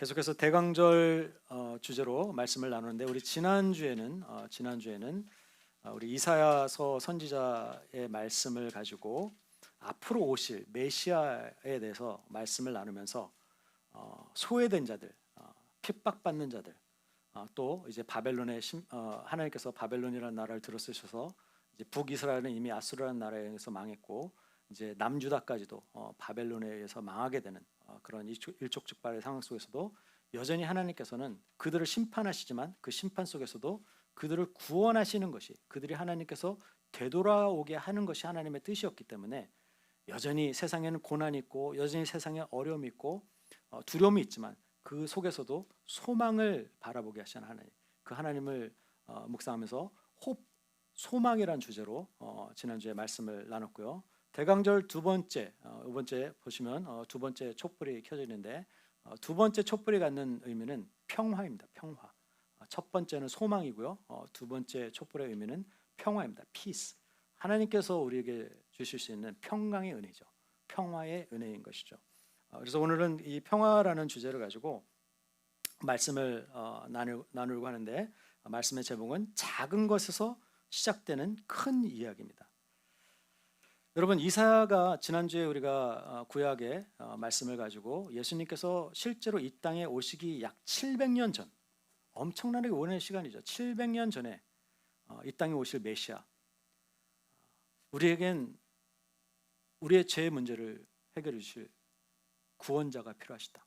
계속해서 대강절 어, 주제로 말씀을 나누는데 우리 지난 주에는 어, 지난 주에는 어, 우리 이사야서 선지자의 말씀을 가지고 앞으로 오실 메시아에 대해서 말씀을 나누면서 어, 소외된 자들, 어, 핍박받는 자들, 어, 또 이제 바벨론의 하나님께서 바벨론이라는 나라를 이제 북이스라엘은 이미 아수르라는 나라에 의해서 망했고 이제 남유다까지도 어, 바벨론에 의해서 망하게 되는 어, 그런 일촉, 일촉즉발의 상황 속에서도 여전히 하나님께서는 그들을 심판하시지만 그 심판 속에서도 그들을 구원하시는 것이 그들이 하나님께서 되돌아오게 하는 것이 하나님의 뜻이었기 때문에 여전히 세상에는 고난이 있고 여전히 세상에 어려움이 있고 어, 두려움이 있지만 그 속에서도 소망을 바라보게 하시는 하나님 그 하나님을 어, 묵상하면서 홉 소망이란 주제로 어, 지난주에 말씀을 나눴고요. 대강절 두 번째, 어, 두 번째 보시면 어, 두 번째 촛불이 켜져 있는데 어, 두 번째 촛불이 갖는 의미는 평화입니다. 평화. 어, 첫 번째는 소망이고요. 어, 두 번째 촛불의 의미는 평화입니다. peace. 하나님께서 우리에게 주실 수 있는 평강의 은혜죠. 평화의 은혜인 것이죠. 어, 그래서 오늘은 이 평화라는 주제를 가지고 말씀을 어, 나누, 나누려고 하는데 어, 말씀의 제목은 작은 것에서 시작되는 큰 이야기입니다. 여러분 이사야가 지난주에 우리가 어, 구약의 어, 말씀을 가지고 예수님께서 실제로 이 땅에 오시기 약 700년 전 엄청나게 오랜 시간이죠. 700년 전에 어, 이 땅에 오실 메시아 우리에겐 우리의 죄 문제를 해결해 주실 구원자가 필요하시다.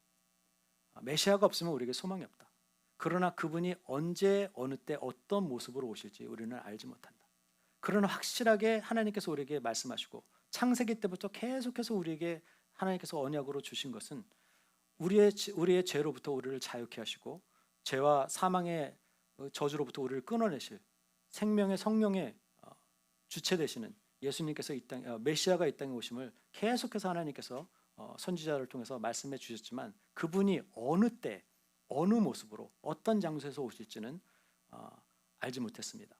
아, 메시아가 없으면 우리에게 소망이 없다. 그러나 그분이 언제 어느 때 어떤 모습으로 오실지 우리는 알지 못한다. 그러나 확실하게 하나님께서 우리에게 말씀하시고 창세기 때부터 계속해서 우리에게 하나님께서 언약으로 주신 것은 우리의 지- 우리의 죄로부터 우리를 자유케 하시고 죄와 사망의 어, 저주로부터 우리를 끊어내실 생명의 성령의 어, 주체 되시는 예수님께서 이 땅, 어, 메시아가 이 땅에 오심을 계속해서 하나님께서 어, 선지자를 통해서 말씀해 주셨지만 그분이 어느 때 어느 모습으로 어떤 장소에서 오실지는 어, 알지 못했습니다.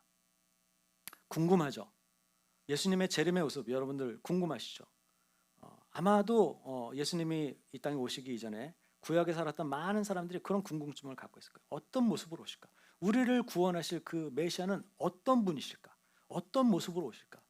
궁금하죠. 예수님의 재림의 모습 여러분들 궁금하시죠? 어, 아마도 어, 예수님이 이 땅에 오시기 이전에 구약에 살았던 많은 사람들이 그런 궁금증을 갖고 있을 거예요. 어떤 모습으로 오실까? 우리를 구원하실 그 메시아는 어떤 분이실까? 어떤 모습으로 오실까?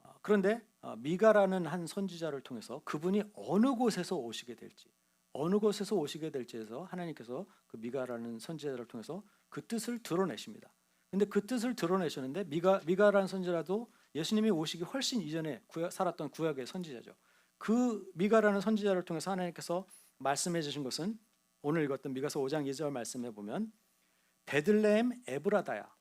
어, 그런데 어, 미가라는 한 선지자를 통해서 그분이 어느 곳에서 오시게 될지 어느 곳에서 오시게 될지에서 하나님께서 그 미가라는 선지자를 통해서 그 뜻을 드러내십니다. 근데 그 뜻을 드러내셨는데 미가 미가라는 선지자도 예수님이 오시기 훨씬 이전에 구약, 살았던 구약의 선지자죠. 그 미가라는 선지자를 통해서 하나님께서 말씀해 주신 것은 오늘 읽었던 미가서 5장 2절 말씀해 보면 베들레헴 에브라다야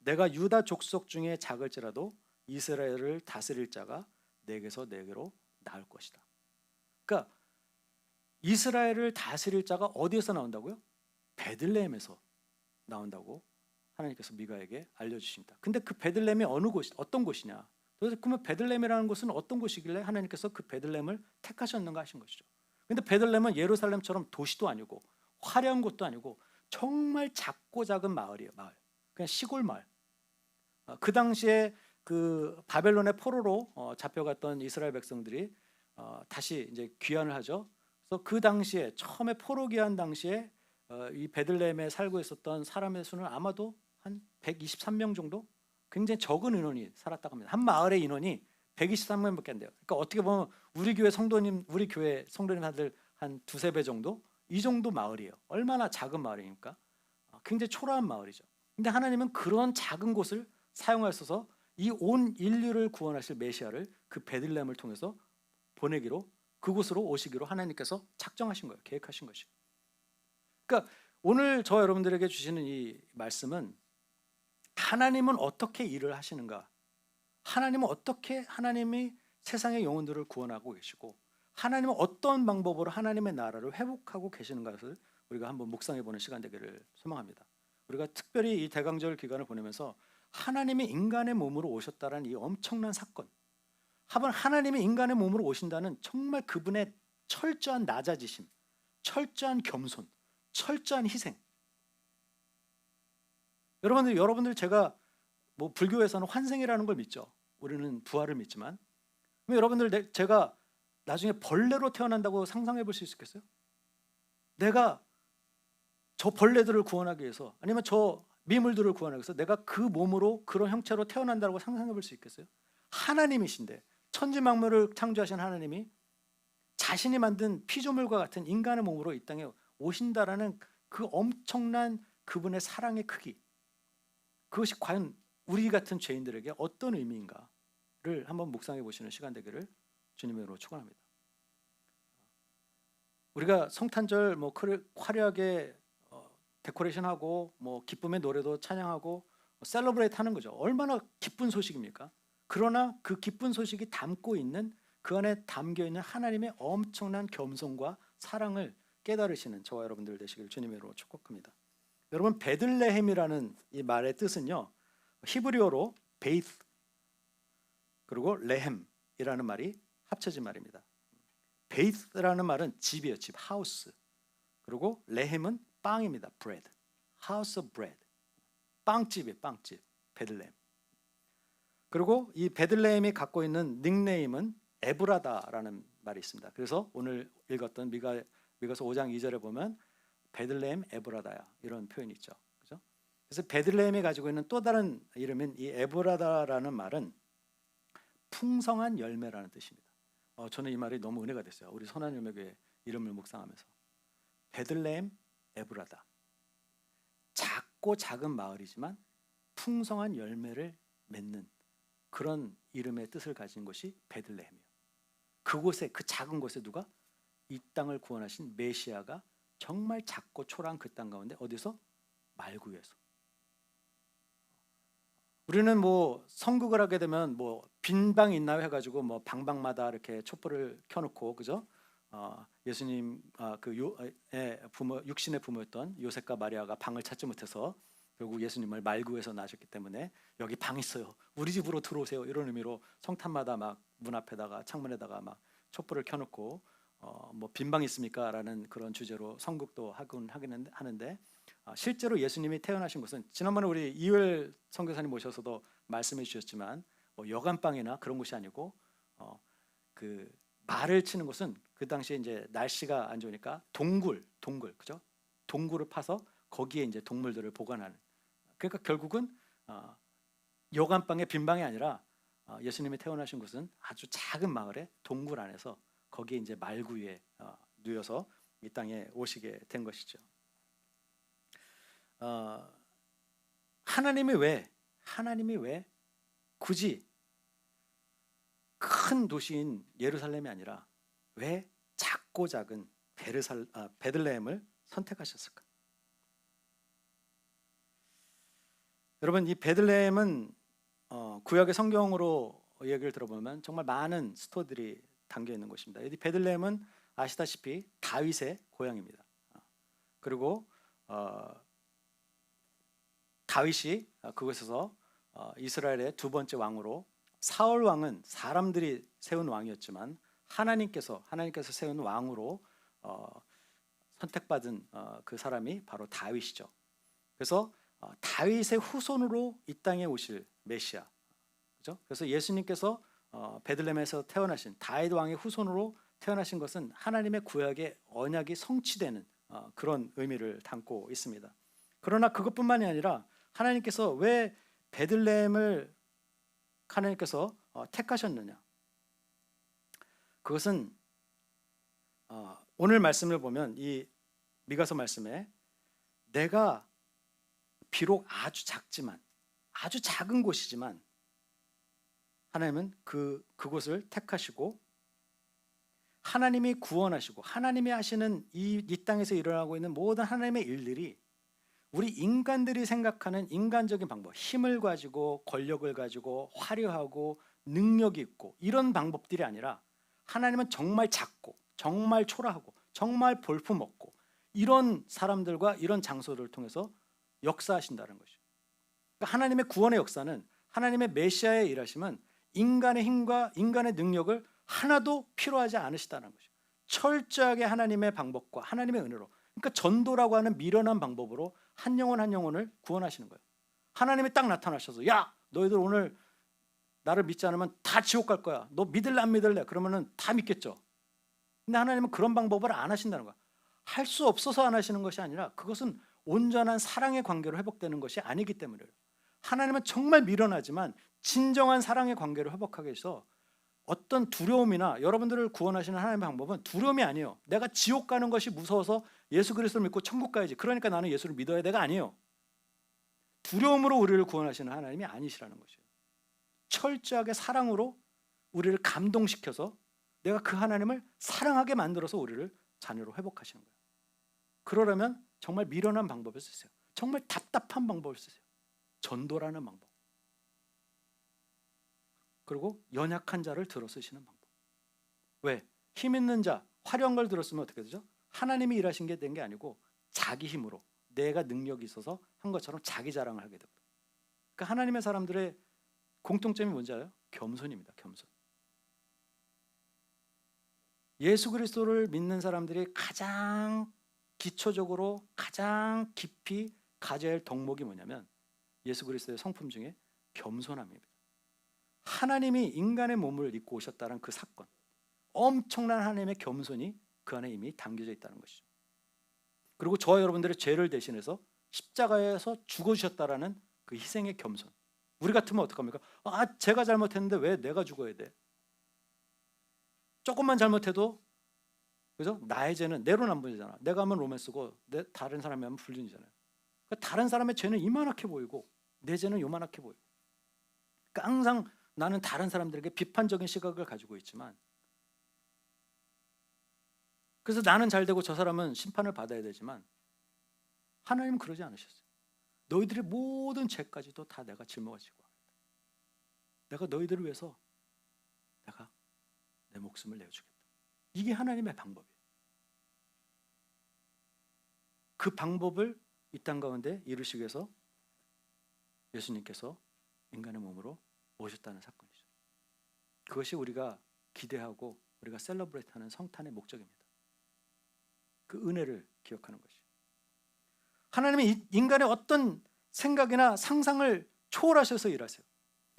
내가 유다 족속 중에 작을지라도 이스라엘을 다스릴 자가 내게서 내게로 나올 것이다. 그러니까 이스라엘을 다스릴 자가 어디에서 나온다고요? 베들레헴에서 나온다고 하나님께서 미가에게 알려주십니다. 근데 그 베들레헴이 어느 곳, 어떤 곳이냐? 그래서 그러면 베들레헴이라는 곳은 어떤 곳이길래 하나님께서 그 베들레헴을 택하셨는가 하신 것이죠. 근데 베들레헴은 예루살렘처럼 도시도 아니고 화려한 곳도 아니고 정말 작고 작은 마을이에요. 마을. 그냥 시골 마을. 어, 그 당시에 그 바벨론의 포로로 어, 잡혀갔던 이스라엘 백성들이 어, 다시 이제 귀환을 하죠. 그래서 그 당시에 처음에 포로 귀환 당시에 어, 이 베들레헴에 살고 있었던 사람의 수는 아마도 한 123명 정도 굉장히 적은 인원이 살았다고 합니다. 한 마을의 인원이 123명밖에 안 돼요. 그러니까 어떻게 보면 우리 교회 성도님, 우리 교회 성도님들 한 두세 배 정도 이 정도 마을이에요. 얼마나 작은 마을입니까? 어, 굉장히 초라한 마을이죠. 근데 하나님은 그런 작은 곳을 사용하셔서 이 온 인류를 구원하실 메시아를 그 베들레헴을 통해서 보내기로 그곳으로 오시기로 하나님께서 작정하신 거예요. 계획하신 것이. 그러니까 오늘 저 여러분들에게 주시는 이 말씀은 하나님은 어떻게 일을 하시는가? 하나님은 어떻게 하나님이 세상의 영혼들을 구원하고 계시고 하나님은 어떤 방법으로 하나님의 나라를 회복하고 계시는 것을 우리가 한번 묵상해 보는 시간 되기를 소망합니다. 우리가 특별히 이 대강절 기간을 보내면서 하나님이 인간의 몸으로 오셨다라는 이 엄청난 사건. 한번 하나님이 인간의 몸으로 오신다는 정말 그분의 철저한 낮아지심, 철저한 겸손, 철저한 희생. 여러분들 여러분들 제가 뭐 불교에서는 환생이라는 걸 믿죠. 우리는 부활을 믿지만 여러분들 내- 제가 나중에 벌레로 태어난다고 상상해 볼 수 있겠어요? 내가 저 벌레들을 구원하기 위해서 아니면 저 미물들을 구원하기 위해서 내가 그 몸으로 그런 형체로 태어난다고 상상해 볼 수 있겠어요? 하나님이신데 천지 만물을 창조하신 하나님이 자신이 만든 피조물과 같은 인간의 몸으로 이 땅에 오신다라는 그 엄청난 그분의 사랑의 크기 그것이 과연 우리 같은 죄인들에게 어떤 의미인가를 한번 묵상해 보시는 시간 되기를 주님으로 축원합니다. 우리가 성탄절 뭐 화려하게 어, 데코레이션하고 뭐 기쁨의 노래도 찬양하고 셀러브레이트 하는 거죠. 얼마나 기쁜 소식입니까? 그러나 그 기쁜 소식이 담고 있는 그 안에 담겨 있는 하나님의 엄청난 겸손과 사랑을 깨달으시는 저와 여러분들 되시길 주님으로 축복합니다. 여러분 베들레헴이라는 이 말의 뜻은요 히브리어로 베이스 그리고 레헴이라는 말이 합쳐진 말입니다. 베이스라는 말은 집이에요, 집, 하우스. 그리고 레헴은 빵입니다, bread. House of bread. 빵집이에요, 빵집. 베들레헴. 그리고 이 베들레헴이 갖고 있는 닉네임은 에브라다라는 말이 있습니다. 그래서 오늘 읽었던 미가 미가서 5장 2절에 보면 베들레헴 에브라다야 이런 표현이 있죠. 그죠? 그래서 베들레헴이 가지고 있는 또 다른 이름인 이 에브라다라는 말은 풍성한 열매라는 뜻입니다. 어, 저는 이 말이 너무 은혜가 됐어요. 우리 선한 열매교회 이름을 묵상하면서 베들레헴 에브라다 작고 작은 마을이지만 풍성한 열매를 맺는 그런 이름의 뜻을 가진 것이 베들레헴이에요. 그곳에 그 작은 곳에 누가 이 땅을 구원하신 메시아가 정말 작고 초라한 그 땅 가운데 어디서 말구에서 우리는 뭐 성국을 하게 되면 뭐 빈방 있나 해가지고 뭐 방방마다 이렇게 촛불을 켜놓고 그죠? 어, 예수님 아, 그 요의 부모 육신의 부모였던 요셉과 마리아가 방을 찾지 못해서 결국 예수님을 말구에서 낳으셨기 때문에 여기 방 있어요. 우리 집으로 들어오세요. 이런 의미로 성탄마다 막 문 앞에다가 창문에다가 막 촛불을 켜놓고 어, 뭐 빈방 있습니까라는 그런 주제로 성국도 하곤 하긴 하는데 아, 실제로 예수님이 태어나신 곳은 지난번에 우리 이월 선교사님 모셔서도 말씀해 주셨지만 뭐 여관방이나 그런 곳이 아니고 어, 그 말을 치는 곳은 그 당시에 이제 날씨가 안 좋으니까 동굴, 동굴, 그죠? 동굴을 파서 거기에 이제 동물들을 보관하는. 그러니까 결국은 어, 여관방의 빈방이 아니라 어, 예수님이 태어나신 곳은 아주 작은 마을의 동굴 안에서 거기에 이제 말구에 어, 누여서 이 땅에 오시게 된 것이죠. 어, 하나님이 왜 하나님이 왜 굳이 큰 도시인 예루살렘이 아니라 왜 작고 작은 베르살 아, 베들레헴을 선택하셨을까? 여러분 이 베들레헴은 어, 구약의 성경으로 얘기를 들어보면 정말 많은 스토들이 담겨 있는 곳입니다. 이 베들레헴은 아시다시피 다윗의 고향입니다. 어, 그리고 어, 다윗이 그곳에서 어, 이스라엘의 두 번째 왕으로 사울 왕은 사람들이 세운 왕이었지만 하나님께서 하나님께서 세운 왕으로 어, 선택받은 어, 그 사람이 바로 다윗이죠. 그래서 어, 다윗의 후손으로 이 땅에 오실 메시아, 그죠? 그래서 예수님께서 어, 베들레헴에서 태어나신 다윗 왕의 후손으로 태어나신 것은 하나님의 구약의 언약이 성취되는 어, 그런 의미를 담고 있습니다. 그러나 그것뿐만이 아니라 하나님께서 왜 베들레헴을 하나님께서 어, 택하셨느냐? 그것은 어, 오늘 말씀을 보면 이 미가서 말씀에 내가 비록 아주 작지만 아주 작은 곳이지만 하나님은 그 그곳을 택하시고 하나님이 구원하시고 하나님이 하시는 이, 이 땅에서 일어나고 있는 모든 하나님의 일들이 우리 인간들이 생각하는 인간적인 방법, 힘을 가지고 권력을 가지고 화려하고 능력이 있고 이런 방법들이 아니라 하나님은 정말 작고 정말 초라하고 정말 볼품 없고 이런 사람들과 이런 장소를 통해서 역사하신다는 것이죠. 그러니까 하나님의 구원의 역사는 하나님의 메시아의 일하심은 인간의 힘과 인간의 능력을 하나도 필요하지 않으시다는 것이죠. 철저하게 하나님의 방법과 하나님의 은혜로 그러니까 전도라고 하는 미련한 방법으로 한 영혼 한 영혼을 구원하시는 거예요. 하나님이 딱 나타나셔서 야 너희들 오늘 나를 믿지 않으면 다 지옥 갈 거야. 너 믿을래 안 믿을래? 그러면은 다 믿겠죠. 근데 하나님은 그런 방법을 안 하신다는 거야. 할 수 없어서 안 하시는 것이 아니라 그것은 온전한 사랑의 관계로 회복되는 것이 아니기 때문이에요. 하나님은 정말 미련하지만 진정한 사랑의 관계를 회복하기 위해서 어떤 두려움이나 여러분들을 구원하시는 하나님의 방법은 두려움이 아니에요. 내가 지옥 가는 것이 무서워서 예수 그리스도를 믿고 천국 가야지. 그러니까 나는 예수를 믿어야 돼가 아니에요. 두려움으로 우리를 구원하시는 하나님이 아니시라는 것이에요. 철저하게 사랑으로 우리를 감동시켜서 내가 그 하나님을 사랑하게 만들어서 우리를 자녀로 회복하시는 거예요. 그러려면 정말 미련한 방법을 쓰세요. 정말 답답한 방법을 쓰세요. 전도라는 방법. 그리고 연약한 자를 들어 쓰시는 방법. 왜? 힘 있는 자, 화려한 걸 들었으면 어떻게 되죠? 하나님이 일하신 게된게 아니고 자기 힘으로 내가 능력이 있어서 한 것처럼 자기 자랑을 하게 됩니다. 그러니까 하나님의 사람들의 공통점이 뭔지 알아요? 겸손입니다. 겸손. 예수 그리스도를 믿는 사람들이 가장 기초적으로 가장 깊이 가져야 할 덕목이 뭐냐면 예수 그리스도의 성품 중에 겸손함입니다. 하나님이 인간의 몸을 입고 오셨다는 그 사건, 엄청난 하나님의 겸손이 그 안에 이미 담겨져 있다는 것이죠. 그리고 저와 여러분들의 죄를 대신해서 십자가에서 죽어주셨다라는 그 희생의 겸손. 우리 같으면 어떡합니까? 아, 제가 잘못했는데 왜 내가 죽어야 돼? 조금만 잘못해도 그죠? 나의 죄는 내로 남분이잖아. 내가 하면 로맨스고 내 다른 사람이 하면 불륜이잖아요. 그러니까 다른 사람의 죄는 이만하게 보이고 내 죄는 요만하게 보이고. 그러니까 항상 나는 다른 사람들에게 비판적인 시각을 가지고 있지만 그래서 나는 잘 되고 저 사람은 심판을 받아야 되지만 하나님은 그러지 않으셨어요. 너희들의 모든 죄까지도 다 내가 짊어지고 내가 너희들을 위해서 내가 내 목숨을 내어주겠다. 이게 하나님의 방법이에요. 그 방법을 이 땅 가운데 이루시기 위해서 예수님께서 인간의 몸으로 오셨다는 사건이죠. 그것이 우리가 기대하고 우리가 셀러브레이트하는 성탄의 목적입니다. 그 은혜를 기억하는 것이. 하나님이 인간의 어떤 생각이나 상상을 초월하셔서 일하세요.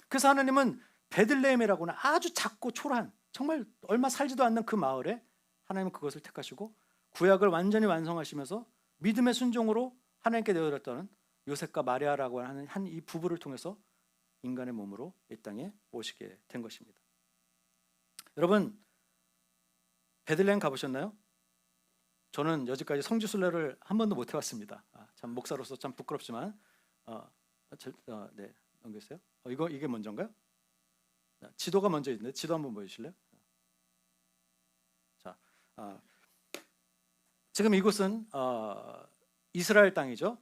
그래서 하나님은 베들레헴이라고는 아주 작고 초라한 정말 얼마 살지도 않는 그 마을에 하나님은 그것을 택하시고 구약을 완전히 완성하시면서 믿음의 순종으로 하나님께 내어드렸다는 요셉과 마리아라고 하는 한 이 부부를 통해서 인간의 몸으로 이 땅에 오시게 된 것입니다. 여러분 베들레헴 가보셨나요? 저는 여지까지 성지 순례를 한 번도 못 해봤습니다. 아, 참 목사로서 참 부끄럽지만 어, 저, 어, 네 넘겼어요. 어, 이거 이게 먼저인가요? 자, 지도가 먼저 있는데 지도 한번 보여주실래요? 자, 아, 지금 이곳은 어, 이스라엘 땅이죠.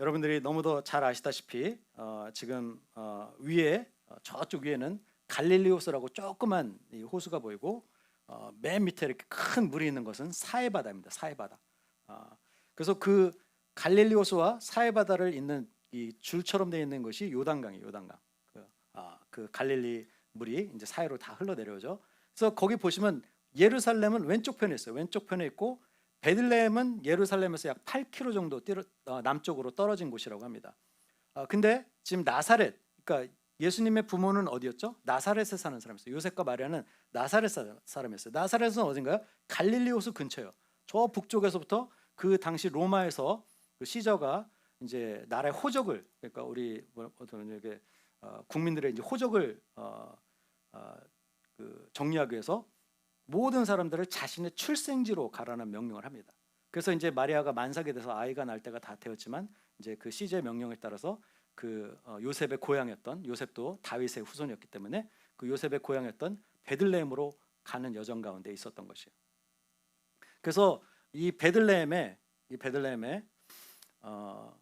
여러분들이 너무도 잘 아시다시피 어, 지금 어, 위에 어, 저쪽 위에는 갈릴리 호수라고 조그만 이 호수가 보이고 어, 맨 밑에 이렇게 큰 물이 있는 것은 사해 바다입니다. 사해 바다. 어, 그래서 그 갈릴리 호수와 사해 바다를 잇는 이 줄처럼 되어 있는 것이 요단강이에요. 요단강. 그, 아, 그 갈릴리 물이 이제 사해로 다 흘러 내려오죠. 그래서 거기 보시면 예루살렘은 왼쪽 편에 있어요. 왼쪽 편에 있고 베들레헴은 예루살렘에서 약 8km 정도 남쪽으로 떨어진 곳이라고 합니다. 어, 근데 지금 나사렛, 그러니까 예수님의 부모는 어디였죠? 나사렛에 사는 사람이었어요. 요셉과 마리아는 나사렛 사람이었어요. 나사렛은 어딘가요? 갈릴리 호수 근처요. 저 북쪽에서부터 그 당시 로마에서 그 시저가 이제 나라의 호적을 그러니까 우리 뭐 어떤 이게 어, 국민들의 이제 호적을 어, 어, 그 정리하기 위해서 모든 사람들을 자신의 출생지로 가라는 명령을 합니다. 그래서 이제 마리아가 만삭이 돼서 아이가 날 때가 다 되었지만 이제 그 시제 명령에 따라서 그 어, 요셉의 고향이었던 요셉도 다윗의 후손이었기 때문에 그 요셉의 고향이었던 베들레헴으로 가는 여정 가운데 있었던 것이에요. 그래서 이 베들레헴에 이 베들레헴에 어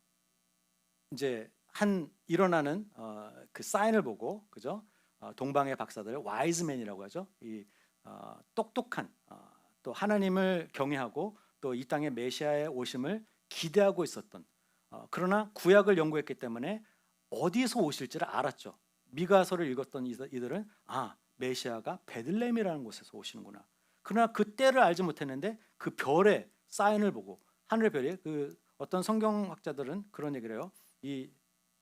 이제 한 일어나는 어, 그 사인을 보고 그죠? 어, 동방의 박사들 와이즈맨이라고 하죠. 이 어, 똑똑한 어, 또 하나님을 경외하고 또 이 땅의 메시아의 오심을 기대하고 있었던 어, 그러나 구약을 연구했기 때문에 어디서 오실지를 알았죠. 미가서를 읽었던 이들은 아 메시아가 베들레헴이라는 곳에서 오시는구나. 그러나 그 때를 알지 못했는데 그 별의 사인을 보고 하늘의 별이 그 어떤 성경학자들은 그런 얘기를 해요. 이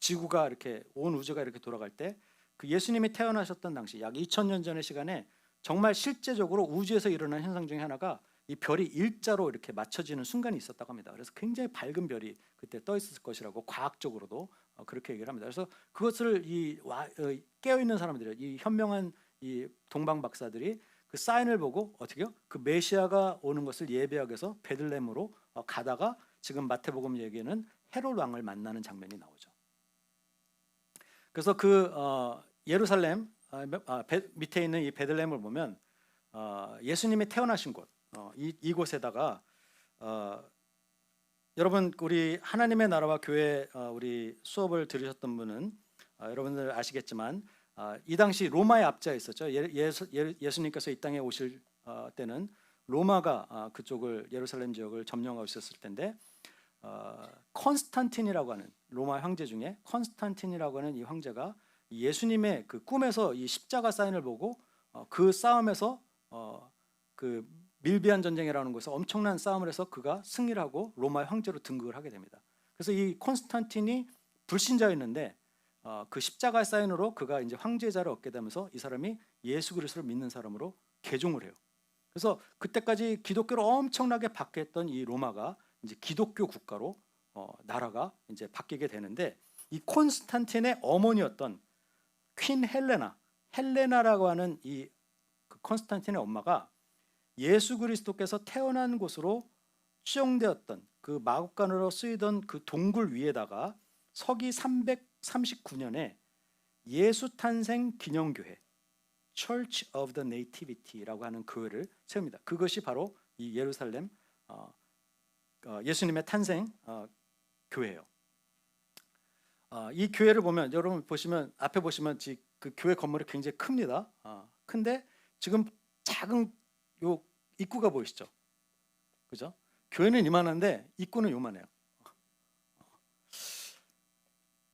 지구가 이렇게 온 우주가 이렇게 돌아갈 때 그 예수님이 태어나셨던 당시 약 2000년 전의 시간에 정말 실제적으로 우주에서 일어난 현상 중에 하나가 이 별이 일자로 이렇게 맞춰지는 순간이 있었다고 합니다. 그래서 굉장히 밝은 별이 그때 떠 있을 것이라고 과학적으로도 어, 그렇게 얘기를 합니다. 그래서 그것을 이 와- 어, 깨어 있는 사람들이 이 현명한 이 동방 박사들이 그 사인을 보고 어떻게요? 그 메시아가 오는 것을 예배하기 위해서 베들레헴으로 어, 가다가 지금 마태복음 얘기에는 헤롯 왕을 만나는 장면이 나오죠. 그래서 그 어, 예루살렘 아, 아, 베- 밑에 있는 이 베들레헴을 보면 어, 예수님이 태어나신 곳 어, 이, 이곳에다가 어, 여러분 우리 하나님의 나라와 교회 어, 우리 수업을 들으셨던 분은 어, 여러분들 아시겠지만 어, 이 당시 로마의 압제가 있었죠. 예, 예수, 예, 예수 님께서 이 땅에 오실 어, 때는 로마가 어, 그쪽을 예루살렘 지역을 점령하고 있었을 텐데 어, 컨스탄틴이라고 하는 로마 황제 중에 컨스탄틴이라고 하는 이 황제가 이 예수님의 그 꿈에서 이 십자가 사인을 보고 어, 그 싸움에서 어, 그 밀비안 전쟁이라는 곳에서 엄청난 싸움을 해서 그가 승리를 하고 로마의 황제로 등극을 하게 됩니다. 그래서 이 콘스탄틴이 불신자였는데 어, 그 십자가 사인으로 그가 이제 황제자를 얻게 되면서 이 사람이 예수 그리스도를 믿는 사람으로 개종을 해요. 그래서 그때까지 기독교를 엄청나게 박해했던 이 로마가 이제 기독교 국가로 어, 나라가 이제 바뀌게 되는데 이 콘스탄틴의 어머니였던 퀸 헬레나, 헬레나라고 하는 이 그 콘스탄틴의 엄마가 예수 그리스도께서 태어난 곳으로 추정되었던 그 마국간으로 쓰이던 그 동굴 위에다가 서기 339년에 예수 탄생 기념교회 Church of the Nativity라고 하는 교회를 세웁니다. 그것이 바로 이 예루살렘 어, 어, 예수님의 탄생 어, 교회예요. 어, 이 교회를 보면 여러분 보시면 앞에 보시면 지- 그 교회 건물이 굉장히 큽니다. 어, 큰데 지금 작은 요 입구가 보이시죠? 그죠? 교회는 이만한데 입구는 요만해요.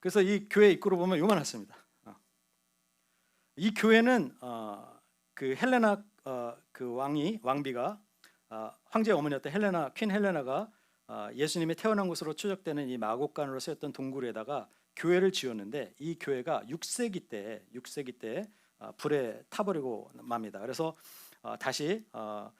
그래서 이 교회 입구를 보면 요만했습니다. 어. 이 교회는 어, 그 헬레나 어, 그 왕이 왕비가 어, 황제 어머니였던 헬레나 퀸 헬레나가 어, 예수님이 태어난 곳으로 추적되는 이 마곡간으로 쓰였던 동굴에다가 교회를 지었는데 이 교회가 6세기 때 6세기 때 어, 불에 타버리고 맙니다. 그래서 어, 다시 어,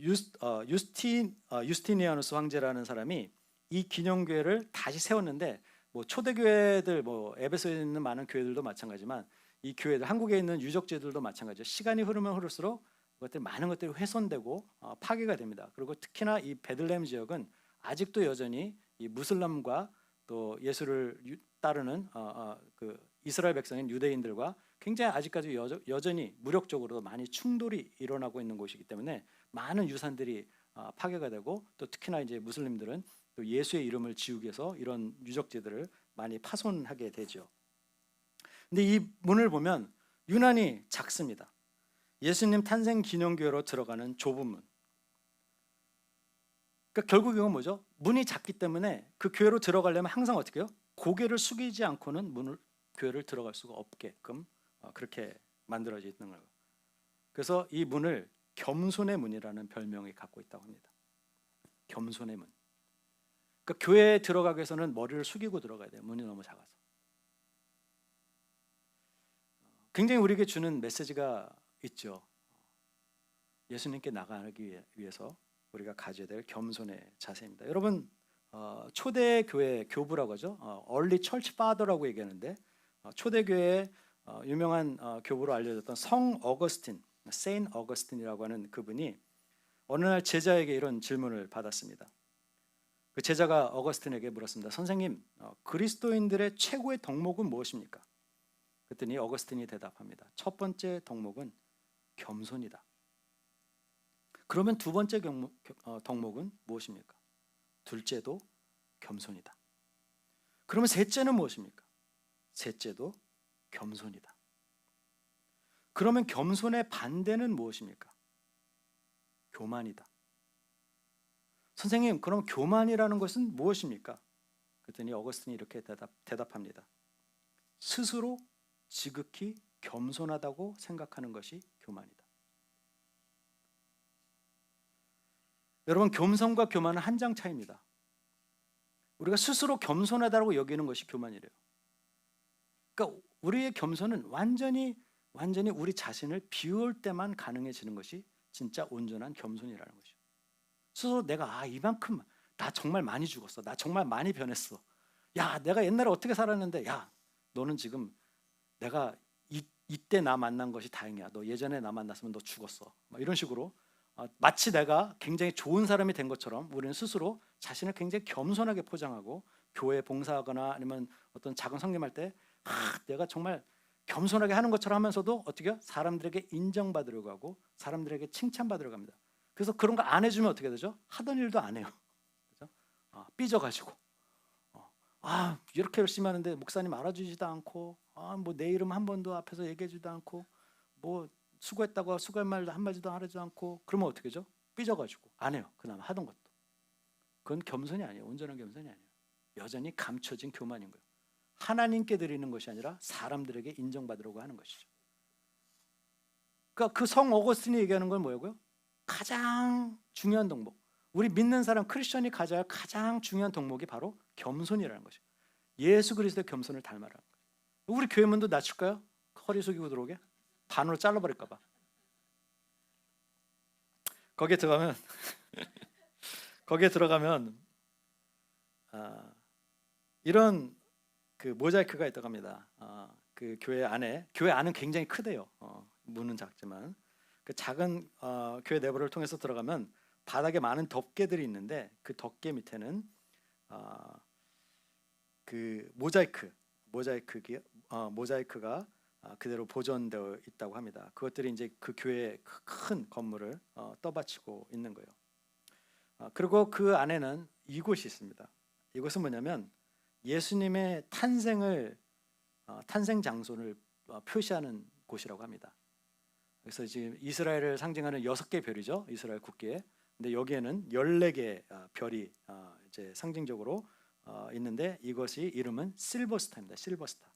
유스, 어, 유스틴 어, 유스티니아누스 황제라는 사람이 이 기념교회를 다시 세웠는데 뭐 초대교회들 뭐 에베소에 있는 많은 교회들도 마찬가지만 이 교회들 한국에 있는 유적지들도 마찬가지죠. 시간이 흐르면 흐를수록 그것들 많은 것들이 훼손되고 어, 파괴가 됩니다. 그리고 특히나 이 베들레헴 지역은 아직도 여전히 이 무슬람과 또 예수를 유- 따르는 어, 어, 그 이스라엘 백성인 유대인들과 굉장히 아직까지 여저, 여전히 무력적으로 많이 충돌이 일어나고 있는 곳이기 때문에 많은 유산들이 어, 파괴가 되고 또 특히나 이제 무슬림들은 또 예수의 이름을 지우기 위해서 이런 유적지들을 많이 파손하게 되죠. 근데 이 문을 보면 유난히 작습니다. 예수님 탄생 기념교회로 들어가는 좁은 문. 그러니까 결국 이건 뭐죠? 문이 작기 때문에 그 교회로 들어가려면 항상 어떻게 해요? 고개를 숙이지 않고는 문을 교회를 들어갈 수가 없게끔 어, 그렇게 만들어져 있는 거예요. 그래서 이 문을 겸손의 문이라는 별명이 갖고 있다고 합니다. 겸손의 문. 그러니까 교회에 들어가기 위해서는 머리를 숙이고 들어가야 돼요. 문이 너무 작아서. 굉장히 우리에게 주는 메시지가 있죠. 예수님께 나가기 위해- 위해서 우리가 가져야 될 겸손의 자세입니다. 여러분 어, 초대 교회 교부라고 하죠. 어, 얼리 철치 파더라고 얘기하는데 어, 초대 교회 어, 유명한 어, 교부로 알려졌던 성 어거스틴, 세인 어거스틴이라고 하는 그분이 어느 날 제자에게 이런 질문을 받았습니다. 그 제자가 어거스틴에게 물었습니다. 선생님, 어, 그리스도인들의 최고의 덕목은 무엇입니까? 그랬더니 어거스틴이 대답합니다. 첫 번째 덕목은 겸손이다. 그러면 두 번째 어, 덕목은 무엇입니까? 둘째도 겸손이다. 그러면 셋째는 무엇입니까? 셋째도 겸손이다. 그러면 겸손의 반대는 무엇입니까? 교만이다. 선생님, 그럼 교만이라는 것은 무엇입니까? 그랬더니 어거스틴이 이렇게 대답, 대답합니다. 스스로 지극히 겸손하다고 생각하는 것이 교만이다. 여러분 겸손과 교만은 한 장 차이입니다. 우리가 스스로 겸손하다고 여기는 것이 교만이래요. 그러니까 우리의 겸손은 완전히 완전히 우리 자신을 비울 때만 가능해지는 것이 진짜 온전한 겸손이라는 것이죠. 스스로 내가 아 이만큼 나 정말 많이 죽었어. 나 정말 많이 변했어. 야, 내가 옛날에 어떻게 살았는데 야, 너는 지금 내가 이, 이때 나 만난 것이 다행이야. 너 예전에 나 만났으면 너 죽었어. 막 이런 식으로 어, 마치 내가 굉장히 좋은 사람이 된 것처럼 우리는 스스로 자신을 굉장히 겸손하게 포장하고 교회 봉사하거나 아니면 어떤 작은 성김할 때 아, 내가 정말 겸손하게 하는 것처럼 하면서도 어떻게 요? 사람들에게 인정받으려고 하고 사람들에게 칭찬받으려고 합니다. 그래서 그런 거 안 해주면 어떻게 되죠? 하던 일도 안 해요. 그죠? 어, 삐져가지고 어, 아 이렇게 열심히 하는데 목사님 알아주지도 않고 아 뭐 내 이름 한 번도 앞에서 얘기해주지도 않고 뭐 수고했다고 수고할 말도 한 마디도 하지도 않고 그러면 어떻게 죠? 삐져가지고 안 해요. 그나마 하던 것도 그건 겸손이 아니에요. 온전한 겸손이 아니에요. 여전히 감춰진 교만인 거예요. 하나님께 드리는 것이 아니라 사람들에게 인정받으려고 하는 것이죠. 그러니까 그성 어거스틴이 얘기하는 건 뭐고요? 가장 중요한 덕목. 우리 믿는 사람 크리스천이 가져야 할 가장 중요한 덕목이 바로 겸손이라는 것이죠. 예수 그리스도의 겸손을 거예요. 우리 교회 문도 낮출까요? 허리 숙이고 들어오게? 반으로 잘라버릴까 봐. 거기에 들어가면 거기에 들어가면 아, 이런 그 모자이크가 있다고 합니다. 어, 그 교회 안에 교회 안은 굉장히 크대요. 어, 문은 작지만 그 작은 어, 교회 내부를 통해서 들어가면 바닥에 많은 덮개들이 있는데 그 덮개 밑에는 어, 그 모자이크 모자이크 어, 모자이크가 어, 그대로 보존되어 있다고 합니다. 그것들이 이제 그 교회의 큰 건물을 어, 떠받치고 있는 거예요. 어, 그리고 그 안에는 이곳이 있습니다. 이것은 뭐냐면 예수님의 탄생을 어, 탄생 장소를 어, 표시하는 곳이라고 합니다. 그래서 지금 이스라엘을 상징하는 여섯 개 별이죠. 이스라엘 국기에. 근데 여기에는 14개 어, 별이 어, 이제 상징적으로 어, 있는데 이것이 이름은 실버스타입니다. 실버스타.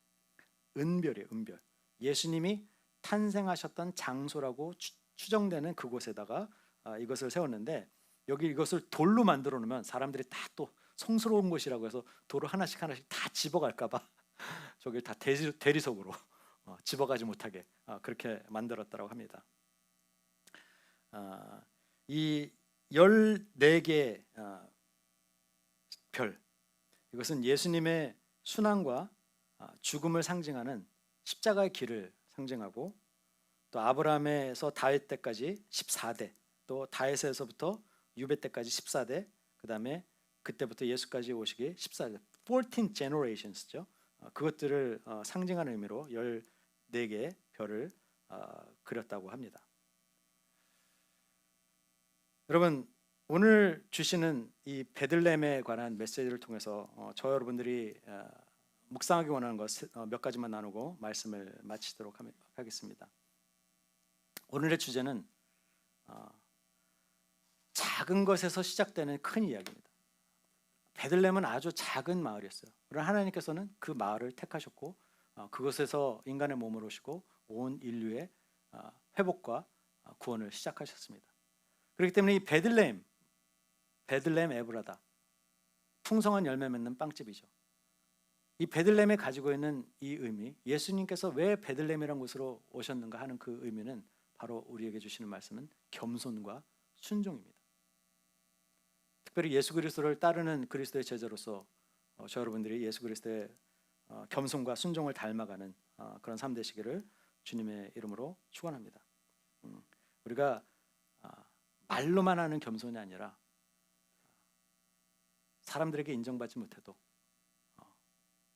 은별이에요, 은별. 예수님이 탄생하셨던 장소라고 추, 추정되는 그곳에다가 아, 이것을 세웠는데 여기 이것을 돌로 만들어 놓으면 사람들이 다 또 성스러운 곳이라고 해서 돌을 하나씩 하나씩 다 집어갈까봐 저길 다 대리, 대리석으로 어, 집어가지 못하게 어, 그렇게 만들었다고 합니다. 어, 이 14개 어, 별 이것은 예수님의 순환과 어, 죽음을 상징하는 십자가의 길을 상징하고 또 아브라함에서 다윗 때까지 14대 또 다윗에서부터 유베 때까지 14대 그 다음에 그때부터 예수까지 오시기 14대 14 generations죠. 어, 그것들을 어, 상징하는 의미로 14개 별을 어, 그렸다고 합니다. 여러분 오늘 주시는 이 베들렘에 관한 메시지를 통해서 어, 저 여러분들이 어, 묵상하기 원하는 것 몇 가지만 나누고 말씀을 마치도록 하겠습니다. 오늘의 주제는 어, 작은 것에서 시작되는 큰 이야기입니다. 베들렘은 아주 작은 마을이었어요. 그러나 하나님께서는 그 마을을 택하셨고 어, 그곳에서 인간의 몸을 오시고 온 인류의 어, 회복과 어, 구원을 시작하셨습니다. 그렇기 때문에 이 베들렘, 베들렘 에브라다, 풍성한 열매 맺는 빵집이죠. 이 베들렘에 가지고 있는 이 의미, 예수님께서 왜 베들렘이라는 곳으로 오셨는가 하는 그 의미는 바로 우리에게 주시는 말씀은 겸손과 순종입니다. 특별히 예수 그리스도를 따르는 그리스도의 제자로서 어, 저 여러분들이 예수 그리스도의 어, 겸손과 순종을 닮아가는 어, 그런 삶 되시기를 주님의 이름으로 축원합니다. 음, 우리가 아, 말로만 하는 겸손이 아니라 사람들에게 인정받지 못해도 어,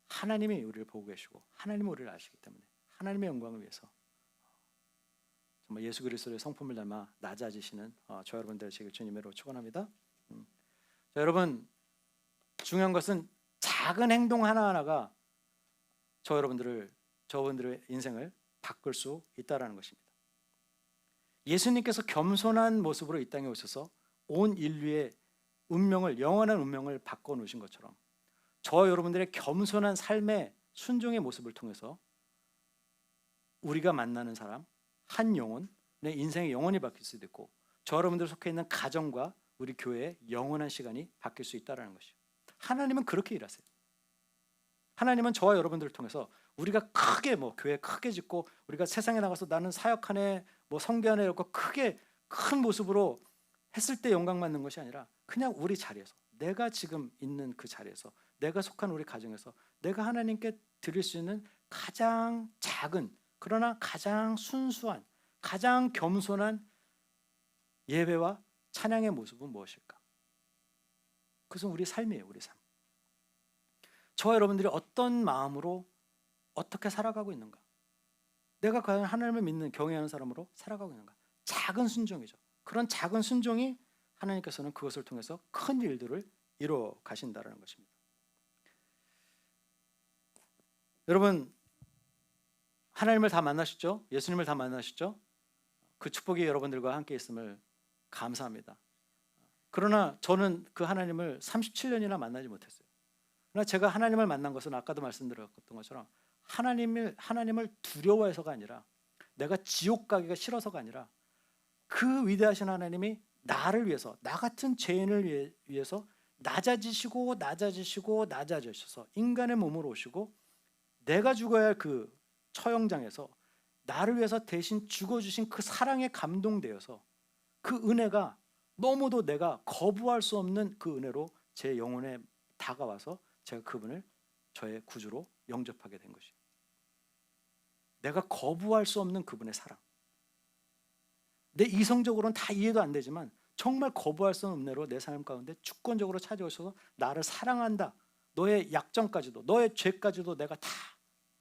하나님이 우리를 보고 계시고 하나님 우리를 아시기 때문에 하나님의 영광을 위해서 정말 예수 그리스도의 성품을 닮아 낮아지시는 어, 저 여러분들 지금 주님으로 축원합니다. 음. 자, 여러분 중요한 것은 작은 행동 하나하나가 저 여러분들을 저분들의 인생을 바꿀 수 있다라는 것입니다. 예수님께서 겸손한 모습으로 이 땅에 오셔서 온 인류의 운명을 영원한 운명을 바꿔 놓으신 것처럼 저 여러분들의 겸손한 삶의 순종의 모습을 통해서 우리가 만나는 사람 한 영혼 내 인생의 영혼이 바뀔 수도 있고 저 여러분들 속해 있는 가정과 우리 교회의 영원한 시간이 바뀔 수 있다라는 것이죠. 하나님은 그렇게 일하세요. 하나님은 저와 여러분들을 통해서 우리가 크게 뭐 교회 크게 짓고 우리가 세상에 나가서 나는 사역하네 뭐 성교하네 이렇게 크게 큰 모습으로 했을 때 영광 받는 것이 아니라 그냥 우리 자리에서 내가 지금 있는 그 자리에서 내가 속한 우리 가정에서 내가 하나님께 드릴 수 있는 가장 작은 그러나 가장 순수한 가장 겸손한 예배와 찬양의 모습은 무엇일까? 그것은 우리 삶이에요, 우리 삶. 저와 여러분들이 어떤 마음으로 어떻게 살아가고 있는가? 내가 과연 하나님을 믿는 경외하는 사람으로 살아가고 있는가? 작은 순종이죠. 그런 작은 순종이 하나님께서는 그것을 통해서 큰 일들을 이루어 가신다라는 것입니다. 여러분 하나님을 다 만나셨죠? 예수님을 다 만나셨죠? 그 축복이 여러분들과 함께 있음을 감사합니다. 그러나 저는 그 하나님을 37년이나 만나지 못했어요. 그러나 제가 하나님을 만난 것은 아까도 말씀드렸던 것처럼 하나님을 하나님을 두려워해서가 아니라 내가 지옥 가기가 싫어서가 아니라 그 위대하신 하나님이 나를 위해서 나 같은 죄인을 위해, 위해서 낮아지시고 낮아지시고 낮아지셔서 인간의 몸으로 오시고 내가 죽어야 할 그 처형장에서 나를 위해서 대신 죽어주신 그 사랑에 감동되어서 그 은혜가 너무도 내가 거부할 수 없는 그 은혜로 제 영혼에 다가와서 제가 그분을 저의 구주로 영접하게 된 것이에요. 내가 거부할 수 없는 그분의 사랑. 내 이성적으로는 다 이해도 안 되지만 정말 거부할 수 없는 은혜로 내 삶 가운데 주권적으로 찾아오셔서 나를 사랑한다. 너의 약점까지도 너의 죄까지도 내가 다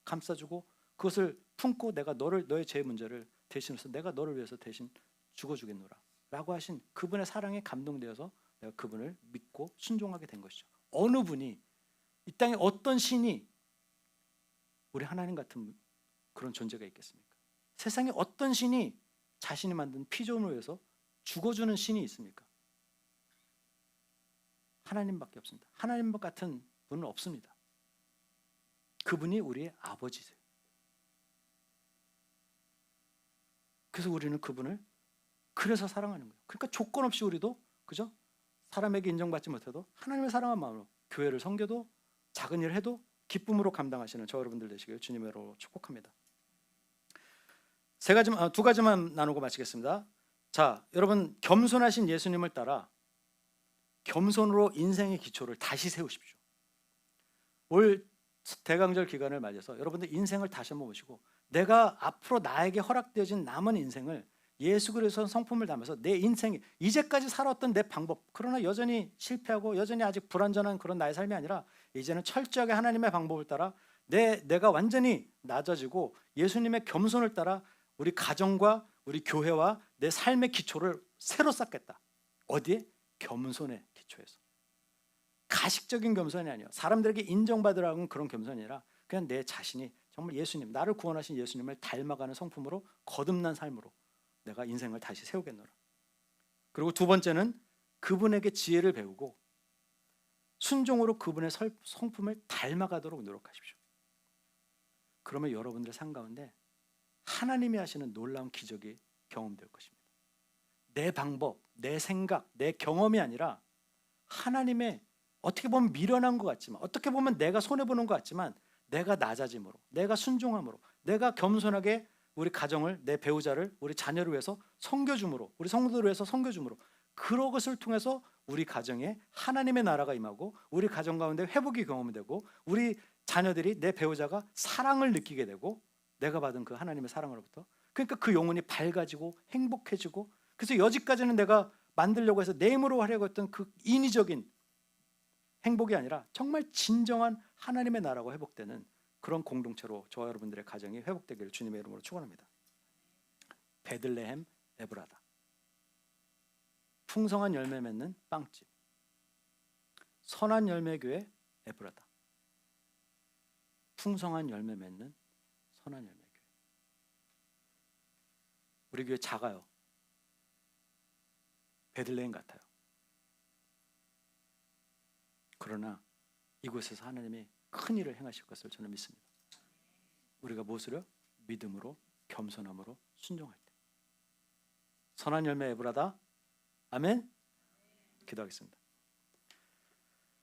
감싸주고 그것을 품고 내가 너를 너의 죄 문제를 대신해서 내가 너를 위해서 대신 죽어 주겠노라 라고 하신 그분의 사랑에 감동되어서 내가 그분을 믿고 순종하게 된 것이죠. 어느 분이 이 땅에 어떤 신이 우리 하나님 같은 그런 존재가 있겠습니까? 세상에 어떤 신이 자신이 만든 피조물을 위해서 죽어주는 신이 있습니까? 하나님밖에 없습니다. 하나님 같은 분은 없습니다. 그분이 우리의 아버지세요. 그래서 우리는 그분을 그래서 사랑하는 거예요. 그러니까 조건 없이 우리도 그죠? 사람에게 인정받지 못해도 하나님의 사랑한 마음으로 교회를 섬겨도 작은 일을 해도 기쁨으로 감당하시는 저 여러분들 되시길 주님으로 축복합니다. 세 가지, 아, 두 가지만 나누고 마치겠습니다. 자, 여러분 겸손하신 예수님을 따라 겸손으로 인생의 기초를 다시 세우십시오. 올 대강절 기간을 맞아서 여러분들 인생을 다시 한번 보시고 내가 앞으로 나에게 허락되어진 남은 인생을 예수 그리스도 성품을 담아서 내 인생 이제까지 살았던 내 방법 그러나 여전히 실패하고 여전히 아직 불완전한 그런 나의 삶이 아니라 이제는 철저하게 하나님의 방법을 따라 내 내가 완전히 낮아지고 예수님의 겸손을 따라 우리 가정과 우리 교회와 내 삶의 기초를 새로 쌓겠다. 어디에? 겸손의 기초에서. 가식적인 겸손이 아니요. 사람들에게 인정받으라는 그런 겸손이 아니라 그냥 내 자신이 정말 예수님, 나를 구원하신 예수님을 닮아가는 성품으로 거듭난 삶으로 내가 인생을 다시 세우겠노라. 그리고 두 번째는 그분에게 지혜를 배우고 순종으로 그분의 성품을 닮아가도록 노력하십시오. 그러면 여러분들의 삶 가운데 하나님이 하시는 놀라운 기적이 경험될 것입니다. 내 방법, 내 생각, 내 경험이 아니라 하나님의 어떻게 보면 미련한 것 같지만 어떻게 보면 내가 손해 보는 것 같지만 내가 낮아짐으로, 내가 순종함으로, 내가 겸손하게 우리 가정을 내 배우자를 우리 자녀를 위해서 섬겨줌으로, 우리 성도를 위해서 섬겨줌으로 그런 것을 통해서 우리 가정에 하나님의 나라가 임하고 우리 가정 가운데 회복이 경험이 되고 우리 자녀들이 내 배우자가 사랑을 느끼게 되고 내가 받은 그 하나님의 사랑으로부터 그러니까 그 영혼이 밝아지고 행복해지고 그래서 여지까지는 내가 만들려고 해서 내 힘으로 하려고 했던 그 인위적인 행복이 아니라 정말 진정한 하나님의 나라가 회복되는 그런 공동체로 저와 여러분들의 가정이 회복되기를 주님의 이름으로 축원합니다. 베들레헴 에브라다. 풍성한 열매 맺는 빵집. 선한 열매 교회 에브라다. 풍성한 열매 맺는 선한 열매 교회. 우리 교회 작아요. 베들레헴 같아요. 그러나 이곳에서 하나님이 큰 일을 행하실 것을 저는 믿습니다. 우리가 무엇으로 믿음으로 겸손함으로 순종할 때. 선한 열매 에브라다. 아멘. 기도하겠습니다.